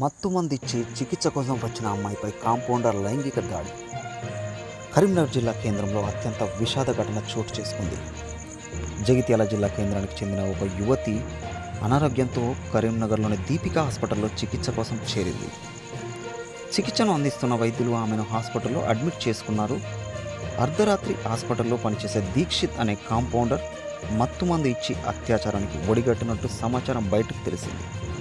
మత్తుమందిచ్చి చికిత్స కోసం వచ్చిన అమ్మాయిపై కాంపౌండర్ లైంగిక దాడి. కరీంనగర్ జిల్లా కేంద్రంలో అత్యంత విషాద ఘటన చోటు చేసుకుంది. జగిత్యాల జిల్లా కేంద్రానికి చెందిన ఒక యువతి అనారోగ్యంతో కరీంనగర్లోని దీపికా హాస్పిటల్లో చికిత్స కోసం చేరింది. చికిత్సను అందిస్తున్న వైద్యులు ఆమెను హాస్పిటల్లో అడ్మిట్ చేసుకున్నారు. అర్ధరాత్రి హాస్పిటల్లో పనిచేసే దీక్షిత్ అనే కాంపౌండర్ మత్తుమందు ఇచ్చి అత్యాచారానికి ఒడిగట్టినట్టు సమాచారం బయటకు తెలిసింది.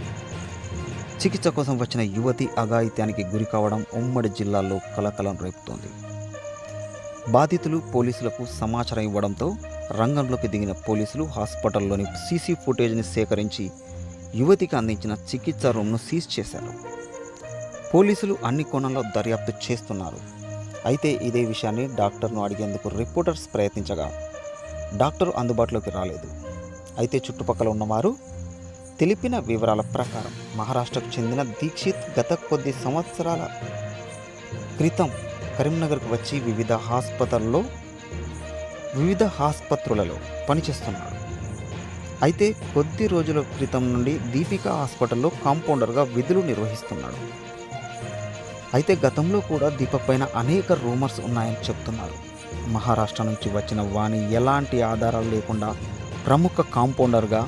చికిత్స కోసం వచ్చిన యువతి అఘాయిత్యానికి గురి కావడం ఉమ్మడి జిల్లాలో కలకలం రేపుతోంది. బాధితులు పోలీసులకు సమాచారం ఇవ్వడంతో రంగంలోకి దిగిన పోలీసులు హాస్పిటల్లోని సీసీ ఫుటేజ్ని సేకరించి యువతికి అందించిన చికిత్స రూమ్ను సీజ్ చేశారు. పోలీసులు అన్ని కోణాల్లో దర్యాప్తు చేస్తున్నారు. అయితే ఇదే విషయాన్ని డాక్టర్ను అడిగేందుకు రిపోర్టర్స్ ప్రయత్నించగా డాక్టర్ అందుబాటులోకి రాలేదు. అయితే చుట్టుపక్కల ఉన్నవారు తెలిపిన వివరాల ప్రకారం మహారాష్ట్రకు చెందిన దీక్షిత్ గత కొద్ది సంవత్సరాల క్రితం కరీంనగర్కు వచ్చి వివిధ హాస్పిటల్లో వివిధ ఆసుపత్రులలో పనిచేస్తున్నాడు. అయితే కొద్ది రోజుల క్రితం నుండి దీపికా హాస్పిటల్లో కాంపౌండర్గా విధులు నిర్వహిస్తున్నాడు. అయితే గతంలో కూడా దీపక్ పైన అనేక రూమర్స్ ఉన్నాయని చెప్తున్నారు. మహారాష్ట్ర నుంచి వచ్చిన వాణి ఎలాంటి ఆధారాలు లేకుండా ప్రముఖ కాంపౌండర్గా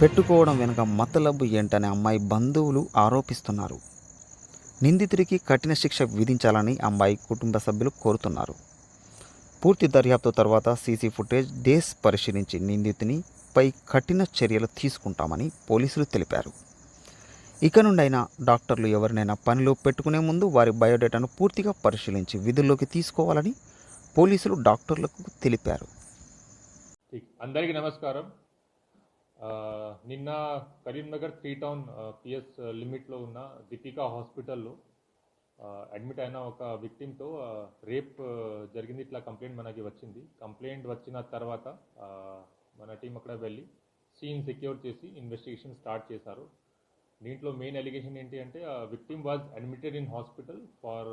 పెట్టుకోవడం వెనుక మతలబు ఏంటని అమ్మాయి బంధువులు ఆరోపిస్తున్నారు. నిందితుడికి కఠిన శిక్ష విధించాలని అమ్మాయి కుటుంబ సభ్యులు కోరుతున్నారు. పూర్తి దర్యాప్తు తర్వాత సీసీ ఫుటేజ్ డేస్ పరిశీలించి నిందితుని పై కఠిన చర్యలు తీసుకుంటామని పోలీసులు తెలిపారు. ఇక నుండైనా డాక్టర్లు ఎవరినైనా పనిలో పెట్టుకునే ముందు వారి బయోడేటాను పూర్తిగా పరిశీలించి విధుల్లోకి తీసుకోవాలని పోలీసులు డాక్టర్లకు తెలిపారు. అందరికీ నమస్కారం. నిన్న కరీంనగర్ త్రీ టౌన్ పిఎస్ లిమిట్లో ఉన్న దీపికా హాస్పిటల్లో అడ్మిట్ అయిన ఒక విక్టిమ్తో రేప్ జరిగింది ఇట్లా కంప్లైంట్ మనకి వచ్చింది. కంప్లైంట్ వచ్చిన తర్వాత మన టీం అక్కడ వెళ్ళి సీన్ సెక్యూర్ చేసి ఇన్వెస్టిగేషన్ స్టార్ట్ చేశారు. దీంట్లో మెయిన్ ఎలిగేషన్ ఏంటి అంటే victim was admitted in hospital for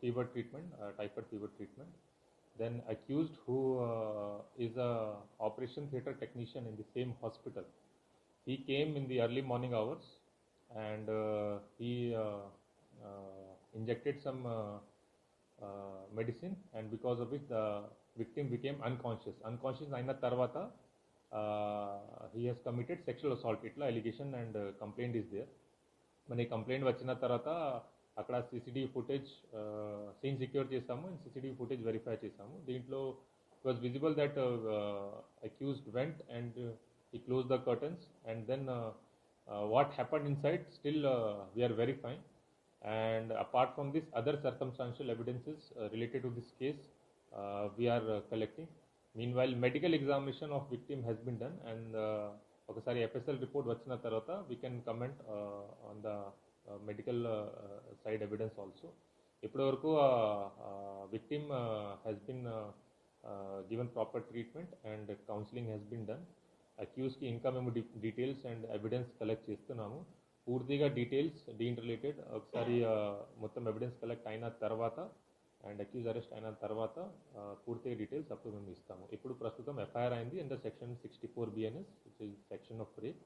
fever treatment typhoid fever treatment. then accused who uh, is a operation theater technician in the same hospital he came in the early morning hours and uh, he uh, uh, injected some uh, uh, medicine and because of which the victim became unconscious unconscious అయిన తర్వాత uh, he has committed sexual assault ఇట్లా allegation and uh, complaint is there మన complaint వచ్చిన తర్వాత అక్కడ CCTV footage scene secure చేసాము and CCTV footage verify చేసాము దీంట్లో it was visible that accused went and ఈ close the curtains and then what happen inside still we're verifying and apart from this other circumstantial evidences uh, related to this case uh, we are uh, collecting meanwhile medical examination of victim has been done and uh, ఒకసారి FSL report వచ్చిన తర్వాత we can comment on the medical side evidence also ఇప్పటివరకు victim has been given proper treatment and counselling has been done అక్యూస్కి ఇంకా మేము details and evidence collect చేస్తున్నాము. పూర్తిగా details దీని related ఒకసారి మొత్తం ఎవిడెన్స్ కలెక్ట్ అయిన తర్వాత అండ్ అక్యూజ్ అరెస్ట్ అయిన తర్వాత పూర్తిగా డీటెయిల్స్ అప్పుడు మేము ఇస్తాము. ఇప్పుడు ప్రస్తుతం ఎఫ్ఐఆర్ అయింది and section sixty four BNS which is section of rape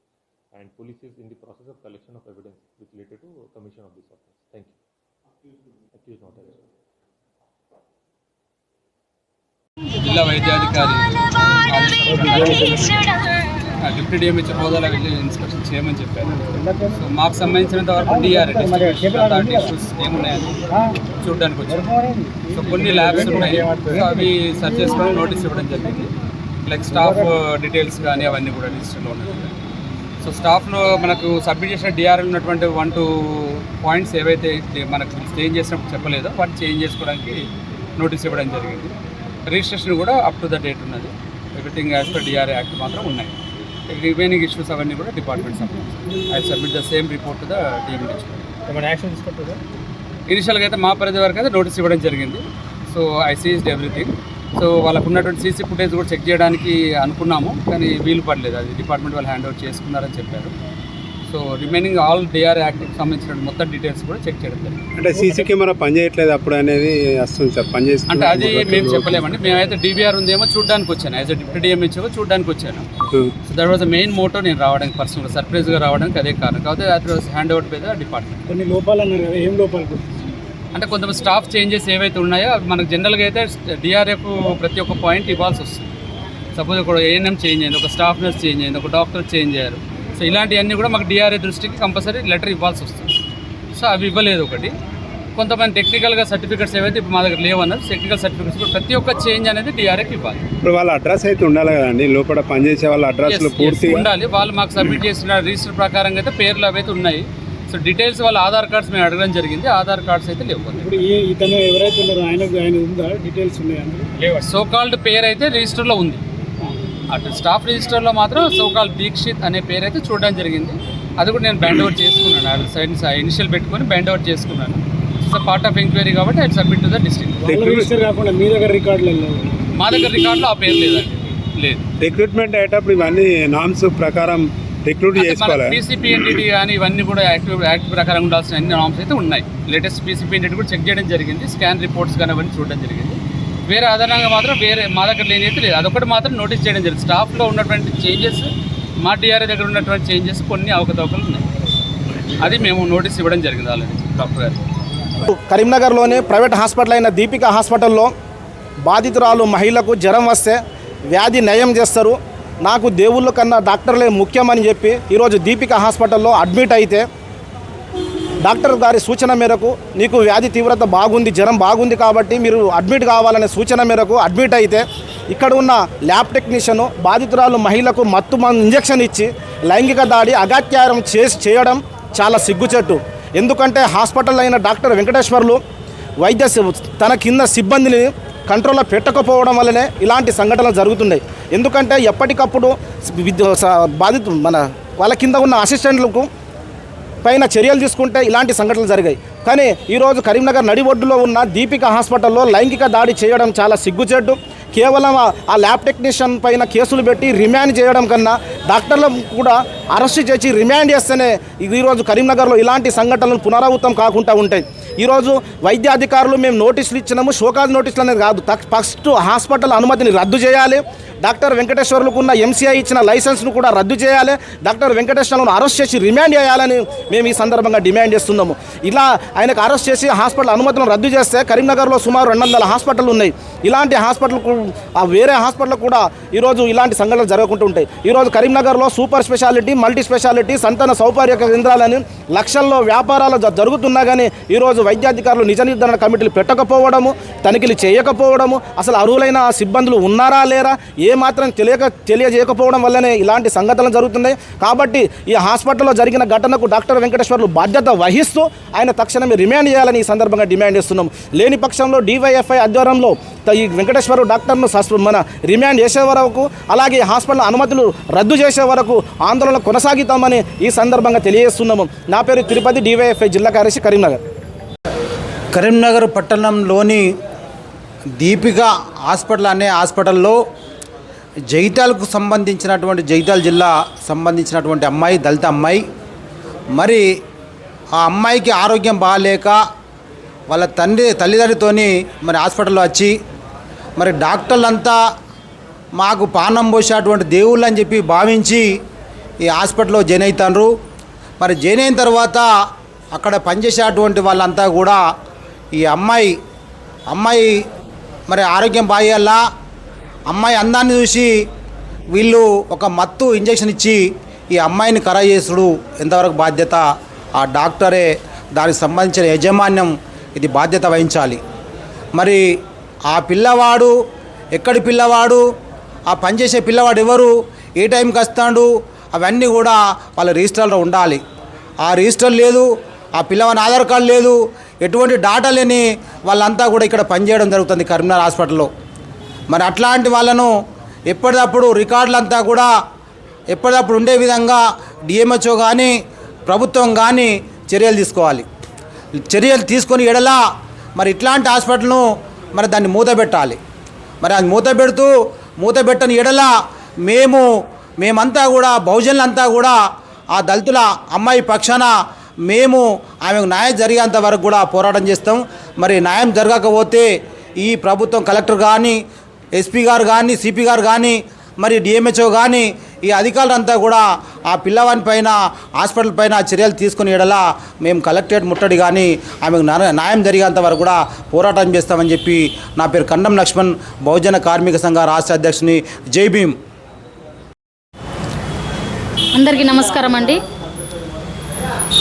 and police is in the process of collection of evidence with related to commission of this offence thank you accused not arrest జిల్లా వైద్యాధికారి ఆదేశాల ప్రకారం ఆ deputy DMH హోదాలో వెళ్ళి inspection చేయమని చెప్పారు so మాకు సంబంధించినంత వరకు డిఆర్ డిస్ట్రిబ్యూషన్ అథారిటీ ఇష్యూస్ ఏమున్నాయని చూడడానికి వచ్చాము సో కొన్ని ల్యాబ్స్ ఉన్నాయి సో అవి సర్చ్ చేసుకొని నోటీస్ ఇవ్వడం జరిగింది లైక్ స్టాఫ్ డీటెయిల్స్ కానీ అవన్నీ కూడా రిజిస్టర్లో ఉన్నాయి సో స్టాఫ్లో మనకు సబ్మిట్ చేసిన డిఆర్ఎల్ ఉన్నటువంటి వన్ టూ పాయింట్స్ ఏవైతే మనకు చేంజ్ చేసినప్పుడు చెప్పలేదో వాటిని చేంజ్ చేసుకోవడానికి నోటీస్ ఇవ్వడం జరిగింది. రిజిస్ట్రేషన్ కూడా అప్ టు ద డేట్ ఉన్నది. Everything as per DRA act మాత్రం ఉన్నాయి. రిమైనింగ్ ఇష్యూస్ అవన్నీ కూడా డిపార్ట్మెంట్ సంబంధించి I submit the same report to the తీసుకుంటుందా ఇనిషియల్గా అయితే మా పరిధి వరకు అయితే నోటీస్ ఇవ్వడం జరిగింది. So I seized everything so వాళ్ళకు ఉన్నటువంటి సీసీ ఫుటేజ్ కూడా చెక్ చేయడానికి అనుకున్నాము కానీ వీలు పడలేదు. అది డిపార్ట్మెంట్ వాళ్ళు హ్యాండ్ ఓవర్ చేసుకున్నారని చెప్పారు. సో రిమైనింగ్ ఆల్ డిఆర్ యాక్ట్కి సంబంధించిన మొత్తం డీటెయిల్స్ కూడా చెక్ చేయడం జరిగింది. అంటే సీసీ కెమెరా పనిచేయట్లేదు అప్పుడు అనేది వస్తుంది సార్ అంటే అది మేము పనిచేస్తుంది చెప్పలేమండి. మేమైతే డీబీఆర్ ఉందేమో చూడడానికి వచ్చాను. యాజ్ అ డిప్యూటీ డిఎంహెచ్ఓ చూడడానికి వచ్చాను. So that was the main motto నేను రావడానికి పర్సనల్గా సర్ప్రైజ్గా రావడానికి అదే కారణం. కాకపోతే అది was hand out by the department కొన్ని లోపాలు అన్నారు కదా ఏం లోపాలు? అంటే కొంత స్టాఫ్ చేంజెస్ ఏవైతే ఉన్నాయో మనకు జనరల్గా అయితే డిఆర్ఎఫ్ ప్రతి ఒక్క పాయింట్ ఇవ్వాల్సి వస్తుంది. సపోజ్ ఒక ఏఎన్ఎం చేంజ్ అయింది ఒక స్టాఫ్ నర్స్ చేంజ్ అయింది ఒక డాక్టర్ చేంజ్ అయ్యారు. సో ఇలాంటివన్నీ కూడా మాకు డిఆర్ఏ దృష్టికి కంపల్సరీ లెటర్ ఇవ్వాల్సి వస్తుంది. సో అవి ఇవ్వలేదు ఒకటి. కొంతమంది టెక్నికల్గా సర్టిఫికేట్స్ ఏవైతే ఇప్పుడు మా దగ్గర లేవన్నారు టెక్నికల్ సర్టిఫికేట్స్ కూడా ప్రతి ఒక్క చేంజ్ అనేది డిఆర్ఏకి ఇవ్వాలి. ఇప్పుడు వాళ్ళ అడ్రస్ అయితే ఉండాలి కదండి లోపల పనిచేసే వాళ్ళ అడ్రస్ పూర్తిగా ఉండాలి. వాళ్ళు మాకు సబ్మిట్ చేసిన రిజిస్టర్ ప్రకారంగా అయితే పేర్లు అవైతే ఉన్నాయి. సో డీటెయిల్స్ వాళ్ళ ఆధార్ కార్డ్స్ మేము అడగడం జరిగింది. ఆధార్ కార్డ్స్ అయితే లేవు ఇప్పుడు ఇతను ఎవరైతే ఉన్నారో ఆయన ఆయన ఉందా? డీటెయిల్స్ ఉన్నాయి సో కాల్డ్ పేరు అయితే రిజిస్టర్లో ఉంది. అటు స్టాఫ్ రిజిస్టర్లో మాత్రం సో కాల్డ్ దీక్షిత్ అనే పేరు అయితే చూడడం జరిగింది. అది కూడా నేను బ్యాండ్ అవుట్ చేసుకున్నాను. అది సైడ్ ఇనిషియల్ పెట్టుకొని బ్యాండ్ అవుట్ చేసుకున్నాను. సో పార్ట్ ఆఫ్ ఎంక్వైరీ కాబట్టి అది submit to the district register కాకుండా మీ దగ్గర రికార్డులలో మా దగ్గర రికార్డులో ఆ పేరు లేదండి. లేదు. రిక్రూట్మెంట్ అయ్యేటప్పుడు ఇవన్నీ నామ్స్ ప్రకారం రిక్రూట్ చేసుకోవాలి? పీసీపీ ఎన్టీటీ కానీ ఇవన్నీ కూడా యాక్టివ్ యాక్ట్ ప్రకారం ఉండాల్సిన అన్ని నామ్స్ అయితే ఉన్నాయి. లేటెస్ట్ పీసీపీ ఎన్టీటీ కూడా చెక్ చేయడం జరిగింది. స్కాన్ రిపోర్ట్స్ కానీ అవన్నీ చూడడం జరిగింది. వేరే అదనంగా మాత్రం వేరే మా దగ్గర లేని అయితే లేదు. అదొకటి మాత్రం నోటీస్ చేయడం జరిగింది. స్టాఫ్లో ఉన్నటువంటి చేంజెస్ మా డిఆర్ఏ దగ్గర ఉన్నటువంటి చేంజెస్ కొన్ని అవకతవకలు ఉన్నాయి. అది మేము నోటీస్ ఇవ్వడం జరిగింది ఆల్రెడీ డాక్టర్ గారు. కరీంనగర్లోని ప్రైవేట్ హాస్పిటల్ అయిన దీపిక హాస్పిటల్లో బాధితురాలు మహిళకు జ్వరం వస్తే వ్యాధి నయం చేస్తారు. నాకు దేవుళ్ళ కన్నా డాక్టర్లే ముఖ్యమని చెప్పి ఈరోజు దీపిక హాస్పిటల్లో అడ్మిట్ అయితే డాక్టర్ గారి సూచన మేరకు నీకు వ్యాధి తీవ్రత బాగుంది జ్వరం బాగుంది కాబట్టి మీరు అడ్మిట్ కావాలనే సూచన మేరకు అడ్మిట్ అయితే ఇక్కడ ఉన్న ల్యాబ్ టెక్నీషియన్ బాధితురాలు మహిళకు మత్తు మందు ఇంజెక్షన్ ఇచ్చి లైంగిక దాడి అగాత్యారం చేసి చేయడం చాలా సిగ్గుచెట్టు ఎందుకంటే హాస్పిటల్ అయిన డాక్టర్ వెంకటేశ్వర్లు వైద్య తన కింద సిబ్బందిని కంట్రోల్లో పెట్టకపోవడం వల్లనే ఇలాంటి సంఘటనలు జరుగుతున్నాయి. ఎందుకంటే ఎప్పటికప్పుడు బాధిత బాధితు మన వాళ్ళ కింద ఉన్న అసిస్టెంట్లకు పైన చర్యలు తీసుకుంటే ఇలాంటి సంఘటనలు జరిగాయి. కానీ ఈరోజు కరీంనగర్ నడి ఒడ్డులో ఉన్న దీపిక హాస్పిటల్లో లైంగిక దాడి చేయడం చాలా సిగ్గుచేటు. కేవలం ఆ- ల్యాబ్ టెక్నీషియన్ పైన కేసులు పెట్టి రిమాండ్ చేయడం కన్నా డాక్టర్లను కూడా అరెస్ట్ చేసి రిమాండ్ చేస్తేనే ఈరోజు కరీంనగర్లో ఇలాంటి సంఘటనలు పునరావృతం కాకుండా ఉంటాయి. ఈరోజు వైద్య అధికారులు మేము నోటీసులు ఇచ్చినాము షోకాజ్ నోటీసులు అనేది కాదు. ఫస్ట్ హాస్పిటల్ అనుమతిని రద్దు చేయాలి. డాక్టర్ వెంకటేశ్వర్లకు ఉన్న ఎంసీఐ ఇచ్చిన లైసెన్స్ను కూడా రద్దు చేయాలి. డాక్టర్ వెంకటేశ్వర్లను అరెస్ట్ చేసి రిమాండ్ చేయాలని మేము ఈ సందర్భంగా డిమాండ్ చేస్తున్నాము. ఇలా ఆయనకు అరెస్ట్ చేసి హాస్పిటల్ అనుమతులను రద్దు చేస్తే కరీంనగర్లో సుమారు రెండు వందల హాస్పిటల్ ఉన్నాయి. ఇలాంటి హాస్పిటల్ ఆ వేరే హాస్పిటల్ కూడా ఈరోజు ఇలాంటి సంఘటనలు జరగకుండా ఉంటాయి. ఈరోజు కరీంనగర్లో సూపర్ స్పెషాలిటీ మల్టీ స్పెషాలిటీ సంతాన సౌకర్య కేంద్రాలని లక్షల్లో వ్యాపారాలు జ- జరుగుతున్నా కానీ ఈరోజు వైద్యాధికారులు నిజ నిర్ధారణ కమిటీలు పెట్టకపోవడము తనిఖీలు చేయకపోవడము అసలు అర్హులైన సిబ్బందులు ఉన్నారా లేరా ఏ మాత్రం తెలియక తెలియజేయకపోవడం వల్లనే ఇలాంటి సంఘటనలు జరుగుతున్నాయి. కాబట్టి ఈ హాస్పిటల్లో జరిగిన ఘటనకు డాక్టర్ వెంకటేశ్వర్లు బాధ్యత వహిస్తూ ఆయన తక్షణమే రిమాండ్ చేయాలని ఈ సందర్భంగా డిమాండ్ చేస్తున్నాం. లేని పక్షంలో డివైఎఫ్ఐ ఆధ్వర్యంలో ఈ వెంకటేశ్వర డాక్టర్ను మన రిమాండ్ చేసే వరకు అలాగే హాస్పిటల్ అనుమతులు రద్దు చేసే వరకు ఆందోళన కొనసాగితామని ఈ సందర్భంగా తెలియజేస్తున్నాము. నా పేరు తిరుపతి డివైఎఫ్ఐ జిల్లా కార్యదర్శి కరీంనగర్. కరీంనగర్ పట్టణంలోని దీపిక హాస్పిటల్ అనే హాస్పిటల్లో జైతాలకు సంబంధించినటువంటి జైతాల్ జిల్లా సంబంధించినటువంటి అమ్మాయి దళిత అమ్మాయి. మరి ఆ అమ్మాయికి ఆరోగ్యం బాగాలేక వాళ్ళ తండ్రి తల్లిదండ్రితోని మరి హాస్పిటల్లో వచ్చి మరి డాక్టర్లంతా మాకు పానం పోసేటువంటి దేవుళ్ళు అని చెప్పి భావించి ఈ హాస్పిటల్లో జాయిన్ అవుతారు మరి జాయిన్ అయిన తర్వాత అక్కడ పనిచేసేటువంటి వాళ్ళంతా కూడా ఈ అమ్మాయి అమ్మాయి మరి ఆరోగ్యం బాగేలా అమ్మాయి అందాన్ని చూసి వీళ్ళు ఒక మత్తు ఇంజెక్షన్ ఇచ్చి ఈ అమ్మాయిని కర చేసుడు ఎంతవరకు బాధ్యత? ఆ డాక్టరే దానికి సంబంధించిన యాజమాన్యం ఇది బాధ్యత వహించాలి. మరి ఆ పిల్లవాడు ఎక్కడి పిల్లవాడు? ఆ పనిచేసే పిల్లవాడు ఎవరు? ఏ టైంకి వస్తాడు? అవన్నీ కూడా వాళ్ళ రిజిస్టర్లో ఉండాలి. ఆ రిజిస్టర్ లేదు ఆ పిల్లవాని ఆధార్ కార్డు లేదు ఎటువంటి డాటా లేని వాళ్ళంతా కూడా ఇక్కడ పనిచేయడం జరుగుతుంది కరీంనగర్ హాస్పిటల్లో. మరి అట్లాంటి వాళ్ళను ఎప్పటికప్పుడు రికార్డులంతా కూడా ఎప్పటికప్పుడు ఉండే విధంగా డిఎంహెచ్ఓ కానీ ప్రభుత్వం కానీ చర్యలు తీసుకోవాలి. చర్యలు తీసుకొని ఎడలా మరి ఇట్లాంటి హాస్పిటల్ను మరి దాన్ని మూత పెట్టాలి మరి అది మూత పెడుతూ మూత పెట్టని ఎడల మేము మేమంతా కూడా బహుజనులంతా కూడా ఆ దళితుల అమ్మాయి పక్షాన మేము ఆమెకు న్యాయం జరిగేంత వరకు కూడా పోరాటం చేస్తాం. మరి న్యాయం జరగకపోతే ఈ ప్రభుత్వం కలెక్టర్ కానీ ఎస్పీ గారు కానీ సిపి గారు కానీ మరి డిఎంహెచ్ఓ కానీ ఈ అధికారులంతా కూడా ఆ పిల్లవాని పైన హాస్పిటల్ పైన చర్యలు తీసుకుని ఎడలా మేము కలెక్టరేట్ ముట్టడి కానీ ఆమెకు న్యాయం జరిగేంత వరకు కూడా పోరాటం చేస్తామని చెప్పి నా పేరు కండం లక్ష్మణ్ బహుజన కార్మిక సంఘ రాష్ట్ర అధ్యక్షుని జై భీమ్. అందరికీ నమస్కారం అండి.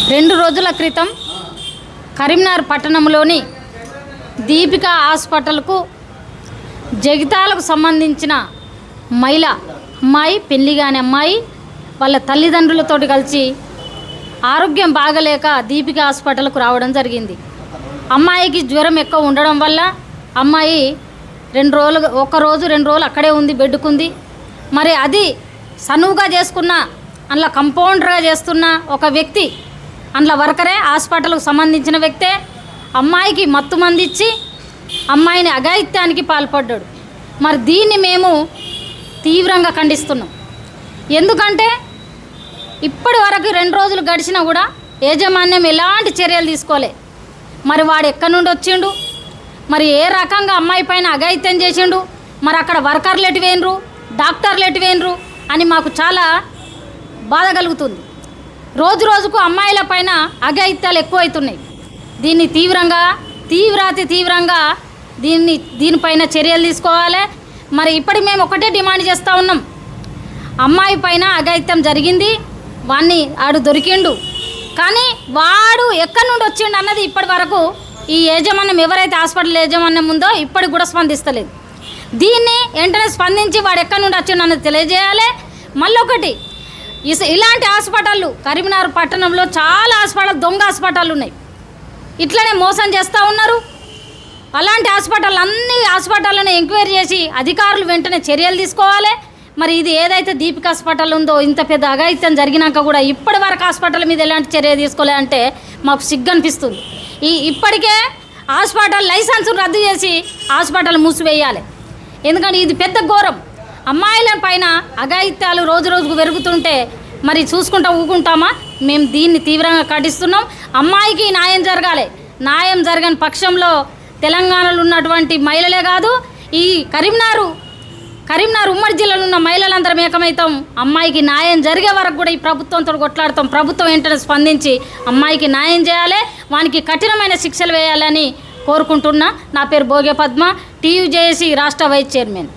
రెండు రోజుల క్రితం కరీంనగర్ పట్టణంలోని దీపిక హాస్పిటల్కు జగితాలకు సంబంధించిన మహిళ అమ్మాయి పెళ్ళి కాని అమ్మాయి వాళ్ళ తల్లిదండ్రులతో కలిసి ఆరోగ్యం బాగలేక దీపిక హాస్పిటల్కు రావడం జరిగింది. అమ్మాయికి జ్వరం ఎక్కువ ఉండడం వల్ల అమ్మాయి రెండు రోజులు ఒక రోజు రెండు రోజులు అక్కడే ఉంది బెడ్డుకుంది. మరి అది సనువుగా చేసుకున్న అందులో కంపౌండర్గా చేస్తున్న ఒక వ్యక్తి అందులో వర్కరే హాస్పిటల్కు సంబంధించిన వ్యక్తే అమ్మాయికి మత్తు మందిచ్చి అమ్మాయిని అఘాయిత్యానికి పాల్పడ్డాడు. మరి దీన్ని మేము తీవ్రంగా ఖండిస్తున్నాం. ఎందుకంటే ఇప్పటి వరకు రెండు రోజులు గడిచినా కూడా యాజమాన్యం ఎలాంటి చర్యలు తీసుకోలే. మరి వాడు ఎక్కడి నుండి వచ్చిండు? మరి ఏ రకంగా అమ్మాయి పైన అఘాయిత్యం చేసిండు? మరి అక్కడ వర్కర్లు ఎటు వేయనరు? డాక్టర్లు ఎటు వేయనరు? అని మాకు చాలా బాధ కలుగుతుంది. రోజు రోజుకు అమ్మాయిల పైన అఘాయిత్యాలు ఎక్కువవుతున్నాయి దీన్ని తీవ్రంగా తీవ్రాతి తీవ్రంగా దీన్ని దీనిపైన చర్యలు తీసుకోవాలి. మరి ఇప్పటి మేము ఒకటే డిమాండ్ చేస్తూ ఉన్నాం. అమ్మాయి పైన అఘాయిత్యం జరిగింది. వాణ్ణి ఆడు దొరికిండు. కానీ వాడు ఎక్కడి నుండి వచ్చిండు అన్నది ఇప్పటి వరకు ఈ యాజమాన్యం ఎవరైతే హాస్పిటల్ యాజమాన్యం ఉందో ఇప్పటికి కూడా స్పందిస్తలేదు. దీన్ని వెంటనే స్పందించి వాడు ఎక్కడి నుండి వచ్చిండు అన్నది తెలియజేయాలి. మళ్ళీ ఒకటి ఇలాంటి హాస్పిటళ్ళు కరీంనగర్ పట్టణంలో చాలా హాస్పిటల్ దొంగ హాస్పిటల్ ఉన్నాయి. ఇట్లనే మోసం చేస్తూ ఉన్నారు. అలాంటి హాస్పిటల్ అన్ని హాస్పిటల్ని ఎంక్వైరీ చేసి అధికారులు వెంటనే చర్యలు తీసుకోవాలి. మరి ఇది ఏదైతే దీపిక హాస్పిటల్ ఉందో ఇంత పెద్ద అఘాయిత్యం జరిగినాక కూడా ఇప్పటి వరకు హాస్పిటల్ మీద ఎలాంటి చర్య తీసుకోలే అంటే మాకు సిగ్గు అనిపిస్తుంది ఈ ఇప్పటికే హాస్పిటల్ లైసెన్స్ రద్దు చేసి హాస్పిటల్ మూసివేయాలి. ఎందుకంటే ఇది పెద్ద ఘోరం. అమ్మాయిల పైన అఘాయిత్యాలు రోజు రోజుకు పెరుగుతుంటే మరి చూసుకుంటా ఊకుంటామా? మేము దీన్ని తీవ్రంగా ఖండిస్తున్నాం. అమ్మాయికి న్యాయం జరగాలి. న్యాయం జరగని పక్షంలో తెలంగాణలో ఉన్నటువంటి మహిళలే కాదు ఈ కరీంనగర్ కరీంనగర్ ఉమ్మడి జిల్లాలో ఉన్న మహిళలందరం ఏకమవుతాం. అమ్మాయికి న్యాయం జరిగే వరకు కూడా ఈ ప్రభుత్వంతో కొట్లాడతాం. ప్రభుత్వం వెంటనే స్పందించి అమ్మాయికి న్యాయం చేయాలి వానికి కఠినమైన శిక్షలు వేయాలని కోరుకుంటున్నా. నా పేరు భోగే పద్మ టీయూజేఏసీ రాష్ట్ర వైస్ చైర్మన్.